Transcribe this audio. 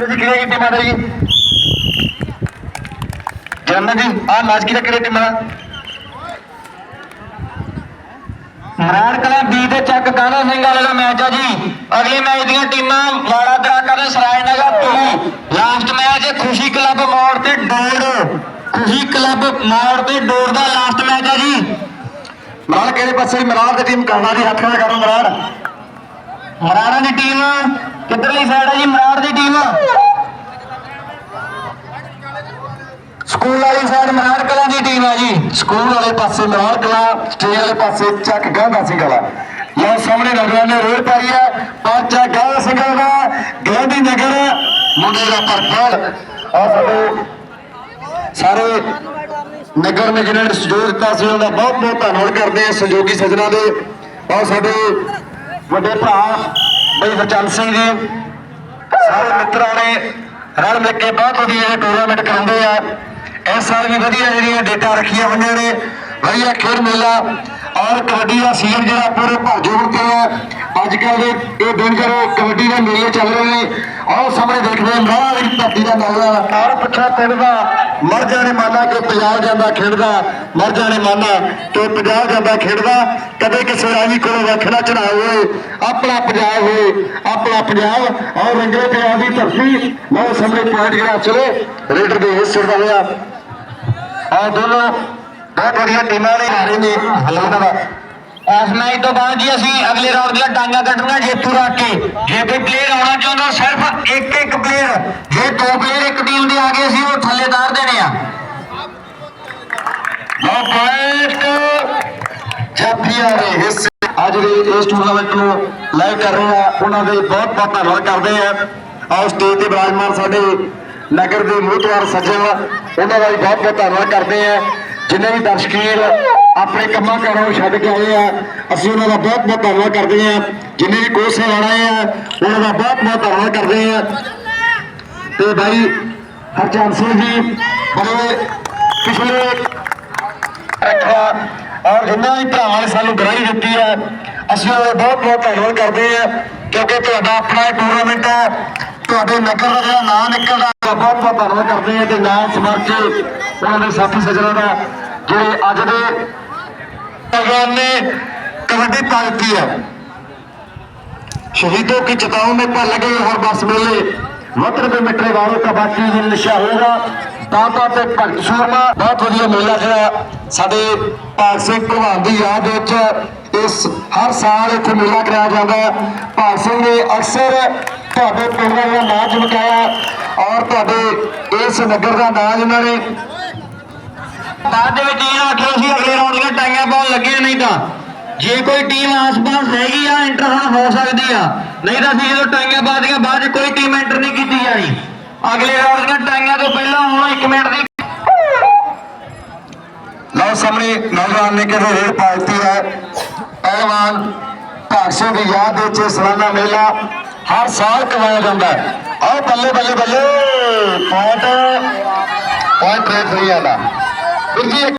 ਜੀ ਕਿਹੜੀ ਟੀਮ ਆ ਜੀ ਜਨਮ ਜੀ, ਆ ਮੈਚ ਕਿਹਦਾ ਕਿਹੜੀ ਟੀਮ ਆ ਮਰਾੜ ਕਲਾ ਬੀ ਦੇ ਚੱਕ ਕਾਨਾ ਸਿੰਘ ਵਾਲੇ ਦਾ ਮੈਚ ਆ ਜੀ। ਅਗਲੇ ਮੈਚ ਦੀਆਂ ਟੀਮਾਂ ਵਾੜਾ ਦਰਾਕਾ ਤੇ ਸਰਾਇਨਗਰ ਤੋਂ ਲਾਸਟ ਮੈਚ ਖੁਸ਼ੀ ਕਲੱਬ ਮੋੜ ਤੇ ਡੋੜ ਖੁਸ਼ੀ ਕਲੱਬ ਮੋੜ ਤੇ ਡੋੜ ਦਾ ਲਾਸਟ ਮੈਚ ਆ ਜੀ। ਮਰਾੜ ਕਿਹੜੇ ਪਾਸੇ ਮਰਾੜ ਦੀ ਟੀਮ ਕਰਨਾ ਜੀ ਹੱਥ ਨਾਲ ਕਰੋ ਮਰਾੜ ਮਰਾੜਾ ਦੀ ਟੀਮ ਕਿੱਧਰਲੀ ਸਾਈਡ ਹੈ ਜੀ? ਮਰਾੜ ਦੀ ਟੀਮ ਸਕੂਲ ਵਾਲੀ ਸਾਈਡ ਮਰਾੜ ਕਲਾਂ ਦੀ ਟੀਮ ਹੈ ਜੀ। ਸਕੂਲ ਵਾਲੇ ਪਾਸੇ ਮਰਾੜ ਕਲਾਂ ਸਟੇਜ ਵਾਲੇ ਪਾਸੇ ਚੱਕ ਗਾਂਧਾ ਸਿੰਘ ਵਾਲਾ। ਲਓ ਸਾਹਮਣੇ ਨੌਜਵਾਨ ਨੇ ਰੋਲ ਪਾਈ ਹੈ ਪਾਚਾ ਗਾਂਧਾ ਸਿੰਘ ਦਾ ਗਾਂਧੀ ਨਗਰ ਮੁੰਡੇ ਦਾ ਪਰਪਲ। ਆ ਸਾਡੇ ਸਾਰੇ ਨਗਰ ਨੇ ਜਿਨ੍ਹਾਂ ਨੇ ਸਹਿਯੋਗ ਦਿੱਤਾ ਸੀ ਉਹਨਾਂ ਦਾ ਬਹੁਤ ਬਹੁਤ ਧੰਨਵਾਦ ਕਰਦੇ ਹਾਂ ਸਹਿਯੋਗੀ ਸੱਜਣਾ ਦੇ। ਔਰ ਸਾਡੇ ਵੱਡੇ ਭਰਾ ਬਈ ਹਰਚੰਦ ਸਿੰਘ ਜੀ, ਸਾਰੇ ਮਿੱਤਰਾਂ ਨੇ ਰਲ ਮਿਲ ਕੇ ਬਹੁਤ ਵਧੀਆ ਇਹ ਟੂਰਨਾਮੈਂਟ ਕਰਾਉਂਦੇ ਆ। ਇਸ ਸਾਲ ਵੀ ਵਧੀਆ ਜਿਹੜੀਆਂ ਡੇਟਾ ਰੱਖੀਆਂ ਹੋਈਆਂ ਨੇ। ਵਧੀਆ ਖੇਡ ਮੇਲਾ ਔਰ ਕਬੱਡੀ ਦਾ ਸੀਜ਼ਨ ਜਿਹੜਾ ਪੂਰੇ ਭਰ ਜੋੜ ਹੈ ਅੱਜ ਕੱਲ ਦੇ ਇਹ ਦਿਨ ਜਿਹੜੇ ਕਬੱਡੀ ਦੇ ਮੇਲੇ ਚੱਲ ਰਹੇ ਨੇ ਆਹ ਸਾਹਮਣੇ ਦੇਖਦੇ ਹਾਂ ਮਹਾਰਾ ਵਾਲੀ ਧਰਤੀ ਦਾ ਮੇਲਾ। ਔਰ ਪੁੱਛਾ ਪਿੰਡਦਾ ਮਰ ਜਾਣੇ ਮਾਨਾ ਕਿ ਪੰਜਾਬ ਜਾਂਦਾ ਖੇਡਦਾ, ਮਰ ਜਾਣੇ ਮਾਨਾ ਕਿ ਪੰਜਾਬ ਜਾਂਦਾ ਖੇਡਦਾ। ਕਦੇ ਕਿਸੇ ਰਾਜੀ ਕੋਲੋਂ ਵੱਖਰਾ ਚੜਾਏ ਹੋਏ, ਆਪਣਾ ਪੰਜਾਬ ਹੋਏ, ਆਪਣਾ ਪੰਜਾਬ। ਔਰ ਰੰਗੇ ਪੰਜਾਬ ਦੀ ਧਰਤੀ। ਬਹੁਤ ਸਾਹਮਣੇ ਪੁਆਇੰਟ ਜਿਹੜਾ ਚਲੇ, ਰੇਡਰ ਦੇ ਹਿੱਸੇ ਦਾ ਹੋਇਆ। ਆ ਦੋਨੋਂ ਬਹੁਤ ਵਧੀਆ ਟੀਮਾਂ ਨੇ, ਹਾਰੇ ਨੇ ਹਲਾਣਾ ਦਾ ਇਸ ਮੈਚ ਤੋਂ ਬਾਅਦ ਜੀ ਅਸੀਂ ਅਗਲੇ ਰਾਉਂਡ ਦੀਆਂ ਟਾਂਗਾ ਕੱਢਣੀਆਂ ਜੇਤੂ ਰੱਖ ਕੇ ਜੇ ਕੋਈ ਪਲੇਅਰ ਆਉਣਾ ਚਾਹੁੰਦਾ, ਸਿਰਫ ਇੱਕ ਇੱਕ ਪਲੇਅਰ ਜੇ ਦੋ ਪਲੇਅਰ ਇੱਕ ਟੀਮ ਦੇ ਆ ਗਏ, ਅਸੀਂ ਉਹ ਥੱਲੇ ਤਾਰ ਦੇਣੇ ਆ। ਲਓ ਪੁਆਇੰਟ ਜਾਫੀਆ ਦੇ ਹਿੱਸੇ ਅੱਜ ਦੇ ਇਸ ਟੂਰਨਾਮੈਂਟ ਨੂੰ ਲਾਈਵ ਕਰ ਰਹੇ ਆ। ਉਹਨਾਂ ਦੇ ਬਹੁਤ ਬਹੁਤ ਧੰਨਵਾਦ ਕਰਦੇ ਆ। ਆਓ ਸਟੇਜ ਤੇ ਬਿਰਾਜਮਾਨ ਸਾਡੇ ਨਗਰ ਦੇ ਮੋਹਤਵਾਰ ਸੱਜਣ, ਉਹਨਾਂ ਦਾ ਵੀ ਬਹੁਤ ਬਹੁਤ ਧੰਨਵਾਦ ਕਰਦੇ ਆ। ਜਿੰਨੇ ਵੀ ਦਰਸ਼ਕੀਰ ਆਪਣੇ ਕੰਮਾਂ ਕਾਰਾਂ ਛੱਡ ਕੇ ਆਏ ਆ, ਅਸੀਂ ਉਹਨਾਂ ਦਾ ਬਹੁਤ ਬਹੁਤ ਧੰਨਵਾਦ ਕਰਦੇ ਆ ਜਿੰਨੇ ਵੀ ਕੋਸੇ ਸਾਹਿਬ ਆਏ ਆ, ਉਹਨਾਂ ਦਾ ਬਹੁਤ ਬਹੁਤ ਧੰਨਵਾਦ ਕਰਦੇ ਆ ਤੇ ਭਾਈ ਹਰਚੰਦ ਸਿੰਘ ਜੀ, ਬੜੇ ਪਿਛਲੇ ਰੱਖਿਆ, ਔਰ ਜਿੰਨਾ ਵੀ ਭਰਾਵਾਂ ਨੇ ਸਾਨੂੰ ਗਰਾਈ ਦਿੱਤੀ ਹੈ ਅਸੀਂ ਉਹਨਾਂ ਦਾ ਬਹੁਤ ਬਹੁਤ ਧੰਨਵਾਦ ਕਰਦੇ ਹਾਂ, ਕਿਉਂਕਿ ਤੁਹਾਡਾ ਆਪਣਾ ਟੂਰਨਾਮੈਂਟ ਹੈ ਤੁਹਾਡੇ ਨਗਰ ਦਾ ਜਿਹੜਾ ਨਾਂ ਨਿਕਲਦਾ, ਬਹੁਤ ਬਹੁਤ ਧੰਨਵਾਦ ਕਰਦੇ ਹਾਂ ਤੇ ਨਾਮ ਸਮਰਚ ਉਹਨਾਂ ਦੇ ਸਾਥੀ ਸੱਜਣਾ ਦਾ। ਜਿਹੜੇ ਅੱਜ ਦੇ ਭਗਵਾਨ ਨੇ ਕਬੱਡੀ ਪਾ ਦਿੱਤੀ ਹੈ शहीदों की चिताओं में पर लगे हर बस मेले वत्र पे मिटरे वालों का बाकी ਦਿਨ ਨਸ਼ਾ ਹੋਗਾ ਦਾਤਾ ਤੇ ਭਗਤ ਸੂਰਮਾ ਬਹੁਤ ਵਧੀਆ ਮੇਲਾ ਜਿਹੜਾ ਸਾਡੇ ਭਾਗ ਸਿੰਘ ਭਗਵਾਨ ਦੀ ਯਾਦ ਵਿੱਚ ਇਸ ਹਰ ਸਾਲ ਇੱਥੇ ਮੇਲਾ ਕਰਾਇਆ ਜਾਂਦਾ ਹੈ ਭਾਗ ਸਿੰਘ ਨੇ ਅਕਸਰ ਤੁਹਾਡੇ ਪਿੰਡ ਦਾ ਨਾਂ ਚਮਕਾਇਆ ਔਰ ਤੁਹਾਡੇ ਇਸ ਨਗਰ ਦਾ ਨਾਂ ਜਿਨ੍ਹਾਂ ਨੇ ਬਾਅਦ ਦੇ ਵਿੱਚ ਇਹ ਆਖਿਆ ਸੀ, ਅਗਲੇ ਰਾਉਂਡ ਦੀਆਂ ਟਾਈਆਂ ਪਾਉਣ ਲੱਗੇ ਨਹੀਂ ਤਾਂ। ਜੇ ਕੋਈ ਟੀਮ ਆਸ-ਪਾਸ ਹੈਗੀ ਆ ਐਂਟਰ ਹੁਣ ਹੋ ਸਕਦੀ ਆ। ਨਹੀਂ ਤਾਂ ਅਸੀਂ ਜਦੋਂ ਟਾਈਆਂ ਪਾ ਦੀਆਂ ਬਾਅਦ ਕੋਈ ਟੀਮ ਐਂਟਰ ਨਹੀਂ ਕੀਤੀ ਜਾਣੀ। ਅਗਲੇ ਰਾਉਂਡ ਦੀਆਂ ਟਾਈਆਂ ਤੋਂ ਪਹਿਲਾਂ ਹੁਣ 1 ਮਿੰਟ ਦੀ ਲਓ ਸਾਹਮਣੇ ਨੌਜਵਾਨ ਨੇ ਕਿਹੜੇ ਰੇਡ ਪਾ ਹੈ। ਪਹਿਲਵਾਨ ਭਾਗ ਦੀ ਯਾਦ ਵਿੱਚ ਇਹ ਮੇਲਾ ਹਰ ਸਾਲ ਕਰਵਾਇਆ ਜਾਂਦਾ ਹੈ। ਆਓ ਬੱਲੇ ਬੱਲੇ ਬੱਲੇ ਪੁਆਇੰਟ ਪੁਆਇੰਟ ਰੇਟ ਹੋਈ ਜਾਂਦਾ ਵੀਰ ਜੀ ਇੱਕ